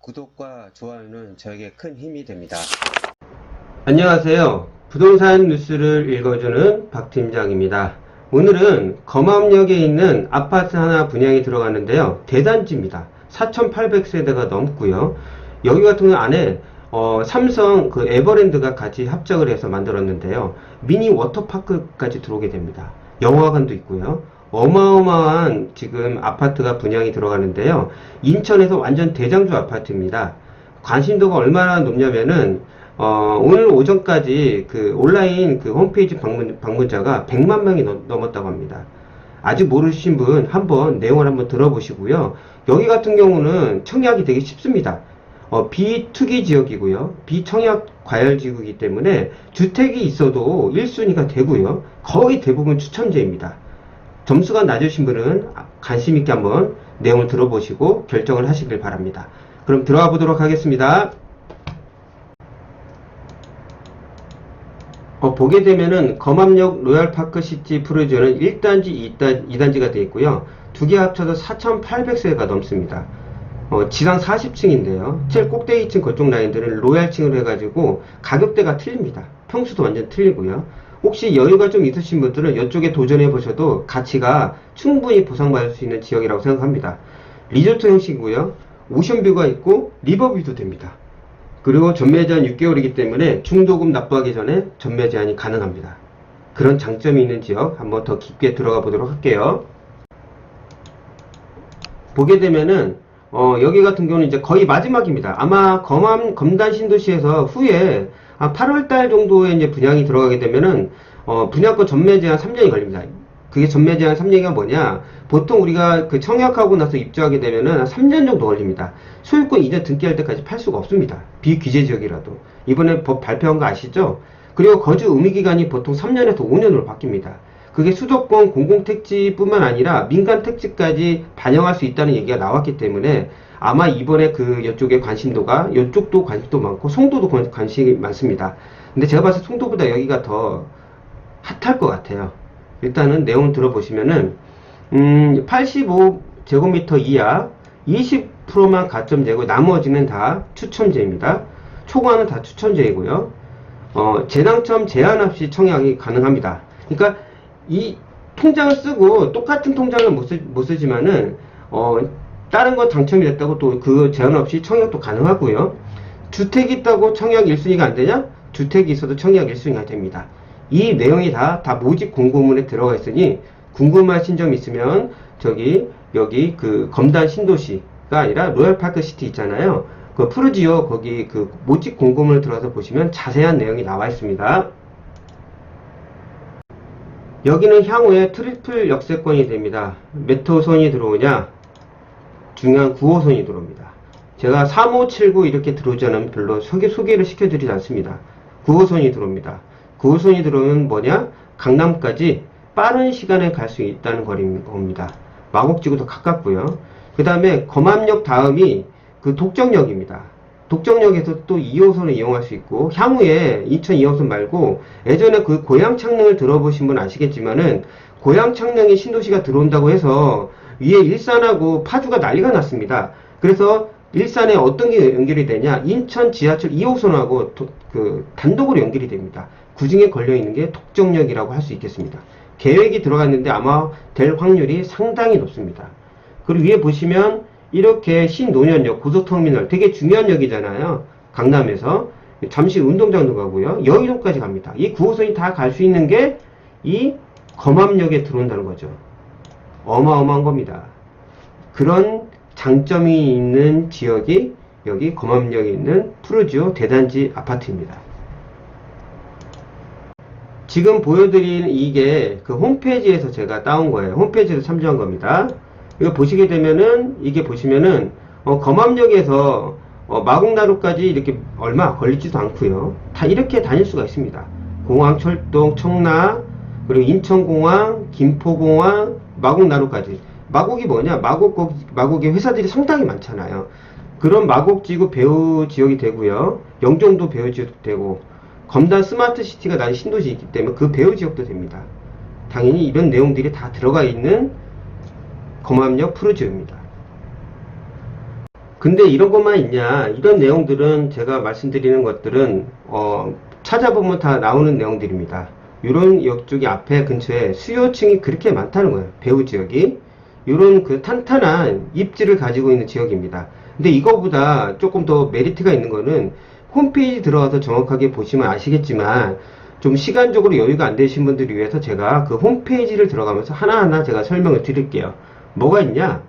구독과 좋아요는 저에게 큰 힘이 됩니다. 안녕하세요. 부동산 뉴스를 읽어주는 박 팀장입니다. 오늘은 검암역에 있는 아파트 하나 분양이 들어갔는데요. 대단지입니다. 4,800세대가 넘고요. 여기 같은 경우 안에 어, 삼성 그 에버랜드가 같이 합작을 해서 만들었는데요. 미니 워터파크까지 들어오게 됩니다. 영화관도 있고요. 어마어마한 지금 아파트가 분양이 들어가는데요. 인천에서 완전 대장주 아파트입니다. 관심도가 얼마나 높냐면은 어, 오늘 오전까지 그 온라인 그 홈페이지 방문, 방문자가 100만 명이 넘, 넘었다고 합니다. 아직 모르신 분 한번 내용을 한번 들어보시고요. 여기 같은 경우는 청약이 되게 쉽습니다. 어, 비투기 지역이고요. 비청약 과열 지역이기 때문에 주택이 있어도 1순위가 되고요. 거의 대부분 추천제입니다. 점수가 낮으신 분은 관심 있게 한번 내용을 들어보시고 결정을 하시길 바랍니다. 그럼 들어가 보도록 하겠습니다. 어, 보게 되면은 검암역 로얄파크시티 프로지오는 1단지, 2단, 2단지가 되어 있고요. 두 개 합쳐서 4,800세가 넘습니다. 어, 지상 40층인데요. 제일 꼭대기층 그쪽 라인들은 로얄층으로 해가지고 가격대가 틀립니다. 평수도 완전 틀리고요. 혹시 여유가 좀 있으신 분들은 이쪽에 도전해 보셔도 가치가 충분히 보상받을 수 있는 지역이라고 생각합니다. 리조트 형식이고요. 오션뷰가 있고 리버뷰도 됩니다. 그리고 전매 제한 6개월이기 때문에 중도금 납부하기 전에 전매 제한이 가능합니다. 그런 장점이 있는 지역 한번 더 깊게 들어가 보도록 할게요. 보게 되면은 어, 여기 같은 경우는 이제 거의 마지막입니다. 아마 검암 검단 신도시에서 후에 한 8월 달 정도에 이제 분양이 들어가게 되면은 어, 분양권 전매 제한 3년이 걸립니다. 그게 전매 제한 3년이가 뭐냐? 보통 우리가 그 청약하고 나서 입주하게 되면은 한 3년 정도 걸립니다. 소유권 이전 등기할 때까지 팔 수가 없습니다. 비규제 지역이라도. 이번에 법 발표한 거 아시죠? 그리고 거주 의무 기간이 보통 3년에서 5년으로 바뀝니다. 그게 수도권 공공택지뿐만 아니라 민간 택지까지 반영할 수 있다는 얘기가 나왔기 때문에 아마 이번에 그 이쪽에 관심도가 이쪽도 관심도 많고 송도도 관- 관심이 많습니다. 근데 제가 봤을 때 송도보다 여기가 더 핫할 것 같아요. 일단은 내용 들어보시면은 음, 85 제곱미터 이하 20%만 가점제고 나머지는 다 추첨제입니다. 초과는 다 추첨제이고요. 어, 재당첨 제한 없이 청약이 가능합니다. 그러니까 이 통장을 쓰고 똑같은 통장을 못, 쓰, 못 쓰지만은 어, 다른 거 당첨이 됐다고 또 그 제한 없이 청약도 가능하고요. 주택이 있다고 청약 1순위가 안 되냐? 주택이 있어도 청약 1순위가 됩니다. 이 내용이 다, 다 모집 공고문에 들어가 있으니 궁금하신 점 있으면 저기 여기 그 검단 신도시가 아니라 로얄파크 시티 있잖아요. 그 푸르지오 거기 그 모집 공고문을 들어가서 보시면 자세한 내용이 나와 있습니다. 여기는 향후에 트리플 역세권이 됩니다. 몇 호선이 들어오냐? 중요한 9호선이 들어옵니다. 제가 3호, 7구 이렇게 들어오지 않으면 별로 소개, 소개를 시켜드리지 않습니다. 9호선이 들어옵니다. 9호선이 들어오면 뭐냐? 강남까지 빠른 시간에 갈 수 있다는 거리인 겁니다. 마곡지구도 가깝고요. 그 다음에 검암역 다음이 그 독정역입니다. 독정역에서 또 2호선을 이용할 수 있고 향후에 인천 2호선 말고 예전에 그 고양 창릉을 들어보신 분 아시겠지만은 고양 창릉이 신도시가 들어온다고 해서 위에 일산하고 파주가 난리가 났습니다. 그래서 일산에 어떤 게 연결이 되냐? 인천 지하철 2호선하고 도- 그 단독으로 연결이 됩니다. 그 중에 걸려 있는 게 독정역이라고 할 수 있겠습니다. 계획이 들어갔는데 아마 될 확률이 상당히 높습니다. 그리고 위에 보시면 이렇게 신노년역 고속터미널 되게 중요한 역이잖아요. 강남에서 잠시 운동장도 가고요. 여의도까지 갑니다. 이 9호선이 다 갈 수 있는 게 이 검암역에 들어온다는 거죠. 어마어마한 겁니다. 그런 장점이 있는 지역이 여기 검암역에 있는 푸르지오 대단지 아파트입니다. 지금 보여드린 이게 그 홈페이지에서 제가 따온 거예요. 홈페이지에서 참조한 겁니다. 이거 보시게 되면은 이게 보시면은 어, 검암역에서 어, 마곡나루까지 이렇게 얼마 걸리지도 않고요. 다 이렇게 다닐 수가 있습니다. 공항, 철동, 청라, 그리고 인천공항, 김포공항, 마곡 나루까지. 마곡이 뭐냐? 마곡 마곡에 회사들이 상당히 많잖아요. 그런 마곡 지구 배후 지역이 되고요. 영종도 배후 지역도 되고 검단 스마트 시티가 난 신도시이기 때문에 그 배후 지역도 됩니다. 당연히 이런 내용들이 다 들어가 있는 검암역 푸르지오입니다. 근데 이런 것만 있냐? 이런 내용들은 제가 말씀드리는 것들은 어, 찾아보면 다 나오는 내용들입니다. 이런 역 쪽이 앞에 근처에 수요층이 그렇게 많다는 거예요. 배후 지역이. 이런 그 탄탄한 입지를 가지고 있는 지역입니다. 근데 이거보다 조금 더 메리트가 있는 거는 홈페이지 들어가서 정확하게 보시면 아시겠지만 좀 시간적으로 여유가 안 되신 분들을 위해서 제가 그 홈페이지를 들어가면서 하나하나 제가 설명을 드릴게요. 뭐가 있냐?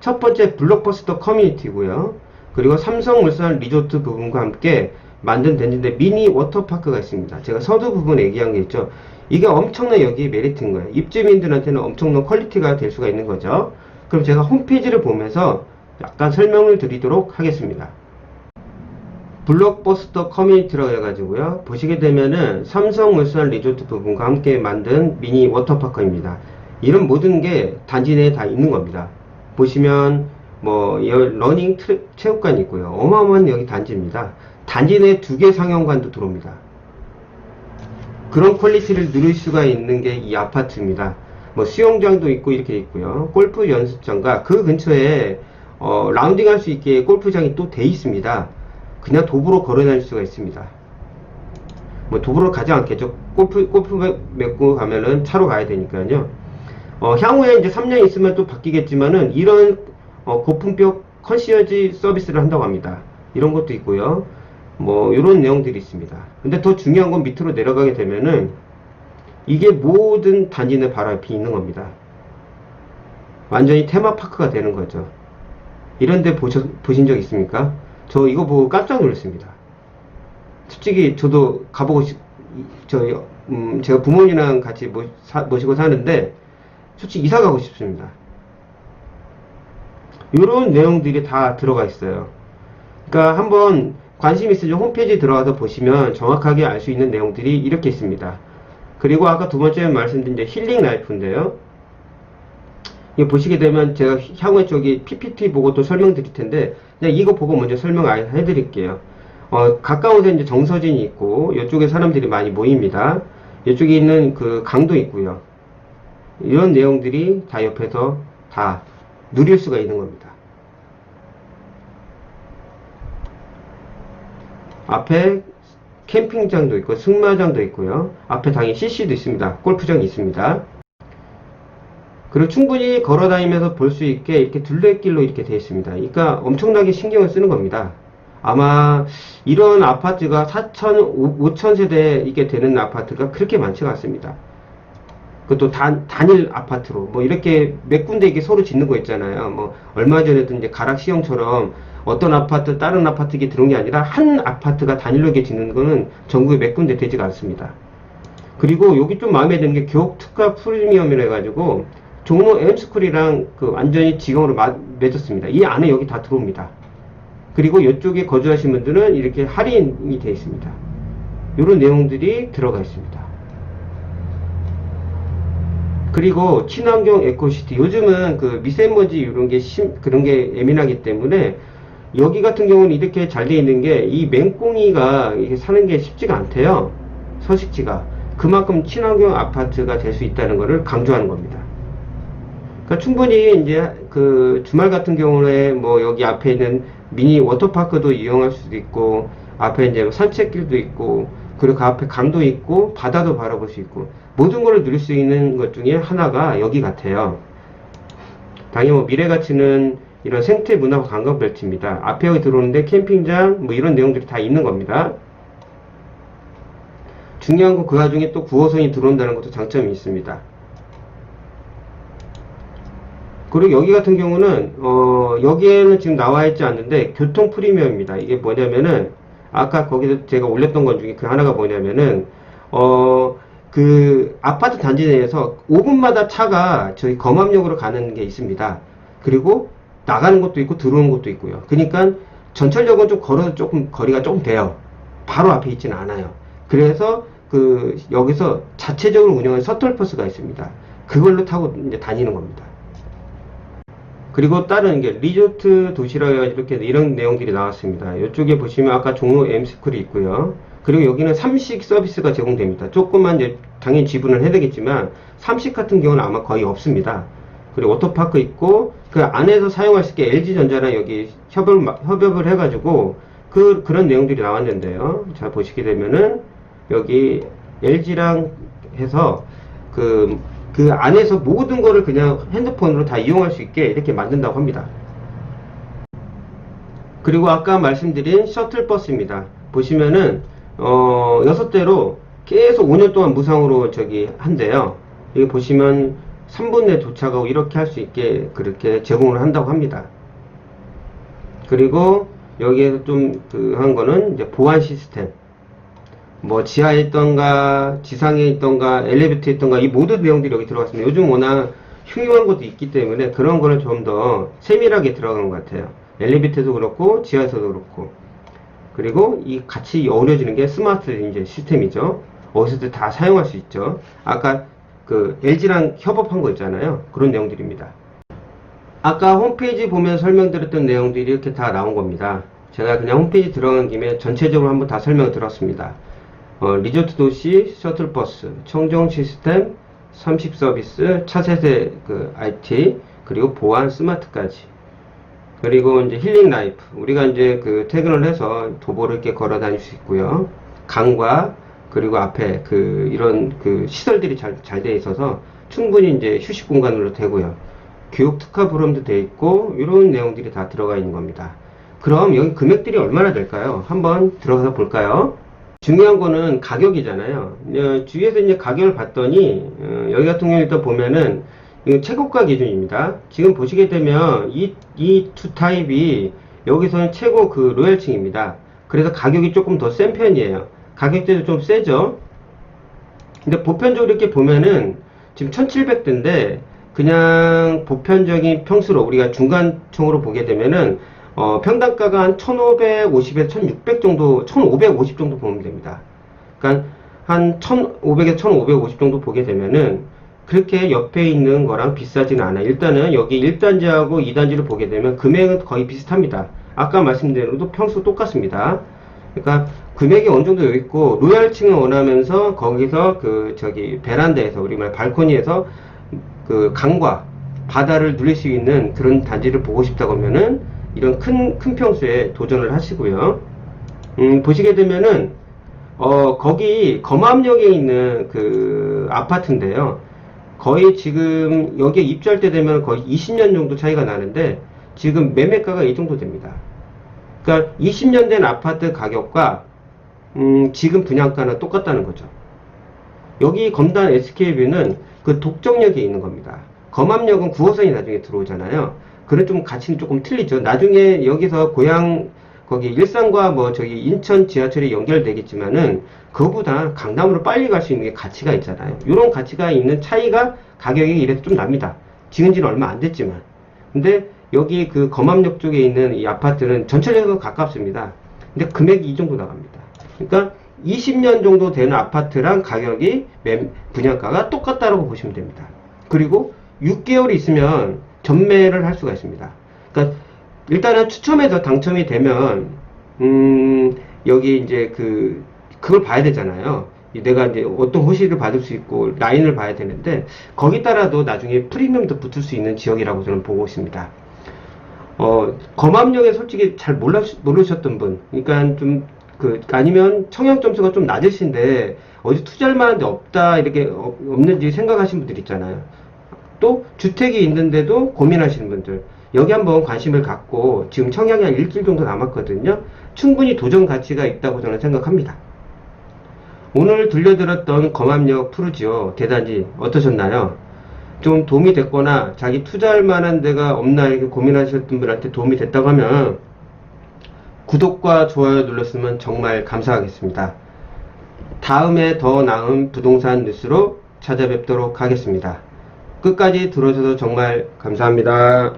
첫 번째 블록버스터 커뮤니티고요. 그리고 삼성물산 리조트 부분과 함께 만든 덴지인데 미니 워터파크가 있습니다. 제가 서두 부분에 얘기한 게 있죠. 이게 엄청난 여기 메리트인 거예요. 입주민들한테는 엄청난 퀄리티가 될 수가 있는 거죠. 그럼 제가 홈페이지를 보면서 약간 설명을 드리도록 하겠습니다. 블록버스터 커뮤니티라고 해가지고요. 보시게 되면은 삼성물산 리조트 부분과 함께 만든 미니 워터파크입니다. 이런 모든 게 단지 내에 다 있는 겁니다. 보시면 뭐 여- 러닝 트- 체육관이 있고요. 어마어마한 여기 단지입니다. 단지 내 두 개 상영관도 들어옵니다. 그런 퀄리티를 누릴 수가 있는 게 이 아파트입니다. 뭐 수영장도 있고 이렇게 있고요. 골프 연습장과 그 근처에 어, 라운딩 할 수 있게 골프장이 또 돼 있습니다. 그냥 도보로 걸어 다닐 수가 있습니다. 뭐 도보로 가지 않겠죠. 골프 골프 매- 메고 가면은 차로 가야 되니까요. 어, 향후에 이제 3년 있으면 또 바뀌겠지만은 이런 어, 고품격 컨시어지 서비스를 한다고 합니다. 이런 것도 있고요. 뭐 이런 내용들이 있습니다. 근데 더 중요한 건 밑으로 내려가게 되면은 이게 모든 단지는 바로 앞에 있는 겁니다. 완전히 테마파크가 되는 거죠. 이런데 보신 적 있습니까? 저 이거 보고 깜짝 놀랐습니다. 솔직히 저도 가보고 싶, 저, 음, 제가 부모님이랑 같이 모시고 사는데 솔직히 이사 가고 싶습니다. 이런 내용들이 다 들어가 있어요. 그러니까 한번 관심 있으면 홈페이지 들어가서 보시면 정확하게 알 수 있는 내용들이 이렇게 있습니다. 그리고 아까 두 번째 말씀드린 이제 힐링 라이프인데요. 이거 보시게 되면 제가 향후에 저기 PPT 보고 또 설명드릴 텐데 그냥 이거 보고 먼저 설명 아- 해드릴게요. 어, 가까운 데 이제 정서진이 있고 이쪽에 사람들이 많이 모입니다. 이쪽에 있는 그 강도 있고요. 이런 내용들이 다 옆에서 다 누릴 수가 있는 겁니다. 앞에 캠핑장도 있고 승마장도 있고요. 앞에 당연히 CC도 있습니다. 골프장이 있습니다. 그리고 충분히 걸어 다니면서 볼 수 있게 이렇게 둘레길로 이렇게 되어 있습니다. 그러니까 엄청나게 신경을 쓰는 겁니다. 아마 이런 아파트가 4천, 5천 세대 이게 되는 아파트가 그렇게 많지가 않습니다. 그것도 단, 단일 아파트로, 뭐 이렇게 몇 군데 이게 서로 짓는 거 있잖아요. 뭐 얼마 전에도 이제 가락시형처럼 어떤 아파트, 다른 아파트 이게 들어온 게 아니라 한 아파트가 이렇게 짓는 거는 전국에 몇 군데 되지가 않습니다. 그리고 여기 좀 마음에 드는 게 교육 특가 프리미엄이라 해가지고 종로 M스쿨이랑 그 완전히 지경으로 마- 맺었습니다. 이 안에 여기 다 들어옵니다. 그리고 이쪽에 거주하신 분들은 이렇게 할인이 되어 있습니다. 이런 내용들이 들어가 있습니다. 그리고 친환경 에코시티 요즘은 그 미세먼지 이런 게 심, 그런 게 예민하기 때문에 여기 같은 경우는 이렇게 잘 돼 있는 게 이 맹꽁이가 사는 게 쉽지가 않대요. 서식지가 그만큼 친환경 아파트가 될 수 있다는 것을 강조하는 겁니다. 그러니까 충분히 이제 그 주말 같은 경우에 뭐 여기 앞에 있는 미니 워터파크도 이용할 수도 있고 앞에 이제 뭐 산책길도 있고 그리고 그 앞에 강도 있고 바다도 바라볼 수 있고 모든 걸 누릴 수 있는 것 중에 하나가 여기 같아요. 당연히 뭐 미래 가치는 이런 생태 문화 관광 벨트입니다. 앞에 여기 들어오는데 캠핑장 뭐 이런 내용들이 다 있는 겁니다. 중요한 건 그 와중에 또 9호선이 들어온다는 것도 장점이 있습니다. 그리고 여기 같은 경우는 어 여기에는 지금 나와 있지 않는데 교통 프리미엄입니다. 이게 뭐냐면은 아까 거기서 제가 올렸던 것 중에 그 하나가 뭐냐면은 어 그 아파트 단지 내에서 5분마다 차가 저희 검암역으로 가는 게 있습니다. 그리고 나가는 것도 있고 들어오는 것도 있고요. 그러니까 전철역은 좀 걸어서 조금 거리가 조금 돼요. 바로 앞에 있지는 않아요. 그래서 그 여기서 자체적으로 운영하는 셔틀버스가 있습니다. 그걸로 타고 이제 다니는 겁니다. 그리고 다른 게 리조트 도시라 이렇게 이런 내용들이 나왔습니다. 이쪽에 보시면 아까 종로 M스쿨이 있고요. 그리고 여기는 삼식 서비스가 제공됩니다. 조금만 이제 당연히 지분을 해야 되겠지만 삼식 같은 경우는 아마 거의 없습니다. 그리고 워터파크 있고 그 안에서 사용할 수 있게 LG전자랑 여기 협업을, 마- 협업을 해가지고 그 그런 내용들이 나왔는데요. 자 보시게 되면은 여기 LG랑 해서 그, 그 안에서 모든 거를 그냥 핸드폰으로 다 이용할 수 있게 이렇게 만든다고 합니다. 그리고 아까 말씀드린 셔틀버스입니다. 보시면은 어, 여섯 대로 계속 5년 동안 무상으로 저기 한대요. 여기 보시면 3분 내에 도착하고 이렇게 할 수 있게 그렇게 제공을 한다고 합니다. 그리고 여기에서 좀 그 한 거는 이제 보안 시스템. 뭐 지하에 있던가 지상에 있던가 엘리베이터에 있던가 이 모든 내용들이 여기 들어갔습니다. 요즘 워낙 흉흉한 것도 있기 때문에 그런 거를 좀더 세밀하게 들어간 것 같아요. 엘리베이터도 그렇고 지하에서도 그렇고 그리고 이 같이 어우러지는 게 스마트 이제 시스템이죠. 어디서든 다 사용할 수 있죠. 아까 그 LG랑 협업한 거 있잖아요. 그런 내용들입니다. 아까 홈페이지 보면 설명드렸던 내용들이 이렇게 다 나온 겁니다. 제가 그냥 홈페이지 들어간 김에 전체적으로 한번 다 설명을 드렸습니다. 어, 리조트 도시, 셔틀버스, 청정 시스템, 삼식 서비스, 차세대 그 IT, 그리고 보안 스마트까지. 그리고 이제 힐링 라이프. 우리가 이제 그 퇴근을 해서 도보를 이렇게 걸어 다닐 수 있고요. 강과 그리고 앞에 그 이런 그 시설들이 잘 잘 돼 있어서 충분히 이제 휴식 공간으로 되고요. 교육 특화 프로그램도 돼 있고 이런 내용들이 다 들어가 있는 겁니다. 그럼 여기 금액들이 얼마나 될까요? 한번 들어가서 볼까요? 중요한 거는 가격이잖아요. 어, 주위에서 이제 가격을 봤더니 어, 여기 같은 경우 일단 보면은 최고가 기준입니다. 지금 보시게 되면 이 이 두 타입이 여기서는 최고 그 로얄층입니다. 그래서 가격이 조금 더 센 편이에요. 가격대도 좀 세죠. 근데 보편적으로 이렇게 보면은 지금 1700대인데 그냥 보편적인 평수로 우리가 중간층으로 보게 되면은 어, 평당가가 한 1550에서 1600 정도, 1550 정도 보면 됩니다. 그러니까 한 1500에서 1550 정도 보게 되면은 그렇게 옆에 있는 거랑 비싸지는 않아요. 일단은 여기 1단지하고 2단지를 보게 되면 금액은 거의 비슷합니다. 아까 말씀드린 대로 평수 똑같습니다. 그러니까 금액이 어느 정도 여기 있고 로얄층을 원하면서 거기서 그 저기 베란다에서 우리 말 발코니에서 그 강과 바다를 누릴 수 있는 그런 단지를 보고 싶다고 하면은 이런 큰, 큰 평수에 도전을 하시고요. 음, 보시게 되면은, 어, 거기 검암역에 있는 그 아파트인데요. 거의 지금 여기에 입주할 때 되면 거의 20년 정도 차이가 나는데 지금 매매가가 이 정도 됩니다. 그러니까 20년 된 아파트 가격과 음, 지금 분양가는 똑같다는 거죠. 여기 검단 SK뷰는 그 독정역에 있는 겁니다. 검암역은 9호선이 나중에 들어오잖아요. 그런 좀 가치는 조금 틀리죠. 나중에 여기서 고향 거기 일산과 뭐 저기 인천 지하철이 연결되겠지만은 그거보다 강남으로 빨리 갈 수 있는 게 가치가 있잖아요. 이런 가치가 있는 차이가 가격이 이래서 좀 납니다. 지은 지는 얼마 안 됐지만. 근데 여기 그 검암역 쪽에 있는 이 아파트는 전체적으로 가깝습니다. 근데 금액이 이 정도 나갑니다. 그러니까 20년 정도 되는 아파트랑 가격이 매- 분양가가 똑같다고 보시면 됩니다. 그리고 6개월이 있으면 전매를 할 수가 있습니다. 그러니까 일단은 추첨해서 당첨이 되면 음 여기 이제 그 그걸 봐야 되잖아요. 이 내가 이제 어떤 호실을 받을 수 있고 라인을 봐야 되는데 거기 따라도 나중에 프리미엄도 붙을 수 있는 지역이라고 저는 보고 있습니다. 어, 검암역에 솔직히 잘 몰라, 모르셨던 분, 그러니까 좀, 그, 아니면 청약 점수가 좀 낮으신데, 어디 투자할 만한 데 없다, 이렇게 어- 없는지 생각하시는 분들 있잖아요. 또, 주택이 있는데도 고민하시는 분들, 여기 한번 관심을 갖고, 지금 청약이 한 일주일 정도 남았거든요. 충분히 도전 가치가 있다고 저는 생각합니다. 오늘 들려드렸던 검암역 푸르지오 대단지 어떠셨나요? 좀 도움이 됐거나 자기 투자할 만한 데가 없나 이렇게 고민하셨던 분한테 도움이 됐다고 하면 구독과 좋아요 눌렀으면 정말 감사하겠습니다. 다음에 더 나은 부동산 뉴스로 찾아뵙도록 하겠습니다. 끝까지 들어주셔서 정말 감사합니다.